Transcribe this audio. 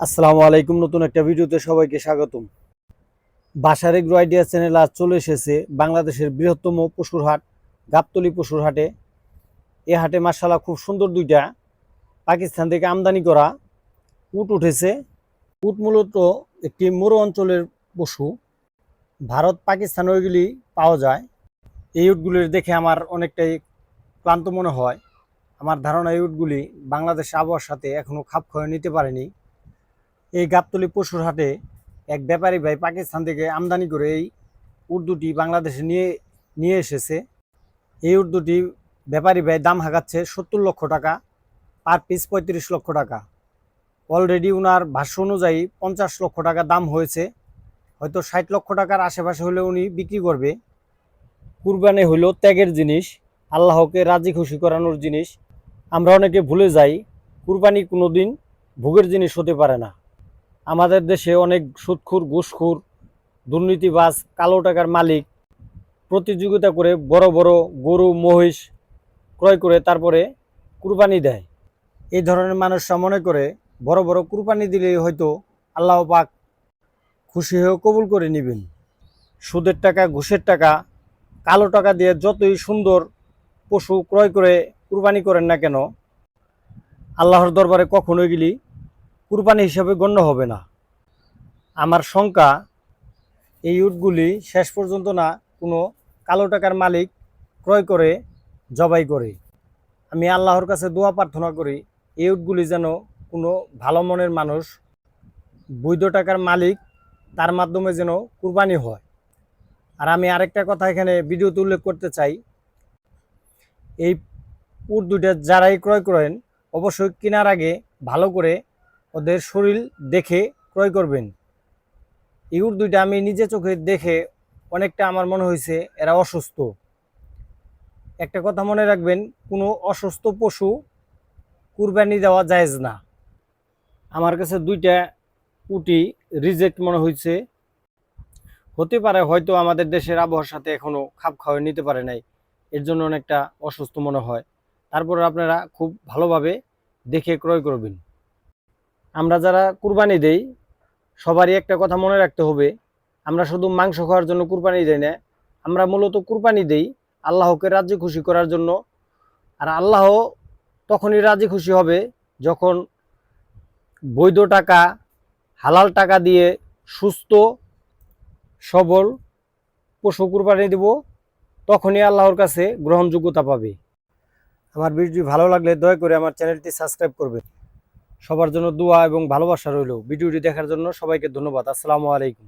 আসসালামু আলাইকুম। নতুন একটা ভিডিওতে সবাইকে স্বাগতম। বাসার এগ্রো আইডিয়া চ্যানেল আজ চলে এসেছে বাংলাদেশের বৃহত্তম পশুর হাট, গাবতলি পশুর হাটে। এ হাটে মার্শাল্লাহ খুব সুন্দর দুইটা পাকিস্তান থেকে আমদানি করা উট উঠেছে। উট মূলত একটি মরু অঞ্চলের পশু। ভারত, পাকিস্তান ওইগুলি পাওয়া যায়। এই উটগুলির দেখে আমার অনেকটাই ক্লান্ত মনে হয়। আমার ধারণা এই উটগুলি বাংলাদেশ আবহাওয়ার সাথে এখনও খাপ খয়ে নিতে পারেনি। এই গাবতলি পশুর হাটে এক ব্যাপারী ভাই পাকিস্তান থেকে আমদানি করে এই উর্দুটি বাংলাদেশে নিয়ে নিয়ে এসেছে। এই উর্দুটি ব্যাপারী ভাই দাম হাঁকাচ্ছে সত্তর লক্ষ টাকা, পার পিস পঁয়ত্রিশ লক্ষ টাকা। অলরেডি ওনার ভাষ্য অনুযায়ী পঞ্চাশ লক্ষ টাকা দাম হয়েছে। হয়তো ষাট লক্ষ টাকার আশেপাশে হলে উনি বিক্রি করবে। কুরবানি হইল ত্যাগের জিনিস, আল্লাহকে রাজি খুশি করানোর জিনিস। আমরা অনেকে ভুলে যাই, কুরবানি কোনোদিন ভোগের জিনিস হতে পারে না। আমাদের দেশে অনেক সুৎখুর, ঘুষখুর, দুর্নীতিবাজ, কালো টাকার মালিক প্রতিযোগিতা করে বড় বড় গরু, মহিষ ক্রয় করে তারপরে কুরবানি দেয়। এই ধরনের মানুষরা মনে করে বড় বড় কুরবানি দিলেই হয়তো আল্লাহ পাক খুশি হয়ে কবুল করে নেবেন। সুদের টাকা, ঘুষের টাকা, কালো টাকা দিয়ে যতই সুন্দর পশু ক্রয় করে কুরবানি করেন না কেন, আল্লাহর দরবারে কখনোই গেলি কুরবানি হিসাবে গণ্য হবে না। আমার শঙ্কা, এই উটগুলি শেষ পর্যন্ত না কোনো কালো টাকার মালিক ক্রয় করে, জবাই করে। আমি আল্লাহর কাছে দোয়া প্রার্থনা করি, এই উটগুলি যেন কোনো ভালো মনের মানুষ, বৈধ টাকার মালিক তার মাধ্যমে যেন কুরবানি হয়। আর আমি আরেকটা কথা এখানে ভিডিওতে উল্লেখ করতে চাই। এই উট দুইটা যারাই ক্রয় করেন, অবশ্যই কেনার আগে ভালো করে ওদের শরীর দেখে ক্রয় করবেন। এই দুইটা আমি নিজে চোখে দেখে অনেকটা আমার মনে হয়েছে এরা অসুস্থ। একটা কথা মনে রাখবেন, কোনো অসুস্থ পশু কুরবানি দেওয়া জায়েজ না। আমার কাছে দুইটা উটি রিজেক্ট মনে হয়েছে। হতে পারে হয়তো আমাদের দেশের আবহাওয়ার সাথে এখনও খাপ খাওয়া নিতে পারে নাই, এর জন্য অনেকটা অসুস্থ মনে হয়। তারপরে আপনারা খুব ভালোভাবে দেখে ক্রয় করবেন। আমরা যারা কুরবানি দেই, সবারই একটা কথা মনে রাখতে হবে, আমরা শুধু মাংস খাওয়ার জন্য কুরবানি দেই না, আমরা মূলত কুরবানি দেই আল্লাহকে রাজি খুশি করার জন্য। আর আল্লাহ তখনই রাজি খুশি হবে যখন বৈধ টাকা, হালাল টাকা দিয়ে সুস্থ, সবল পশু কুরবানি দেব, তখনই আল্লাহর কাছে গ্রহণযোগ্যতা পাবে। আমার ভিডিওটি ভালো লাগলে দয়া করে আমার চ্যানেলটি সাবস্ক্রাইব করবেন। সবার জন্য দোয়া এবং ভালোবাসা রইল। ভিডিওটি দেখার জন্য সবাইকে ধন্যবাদ। আসসালামু আলাইকুম।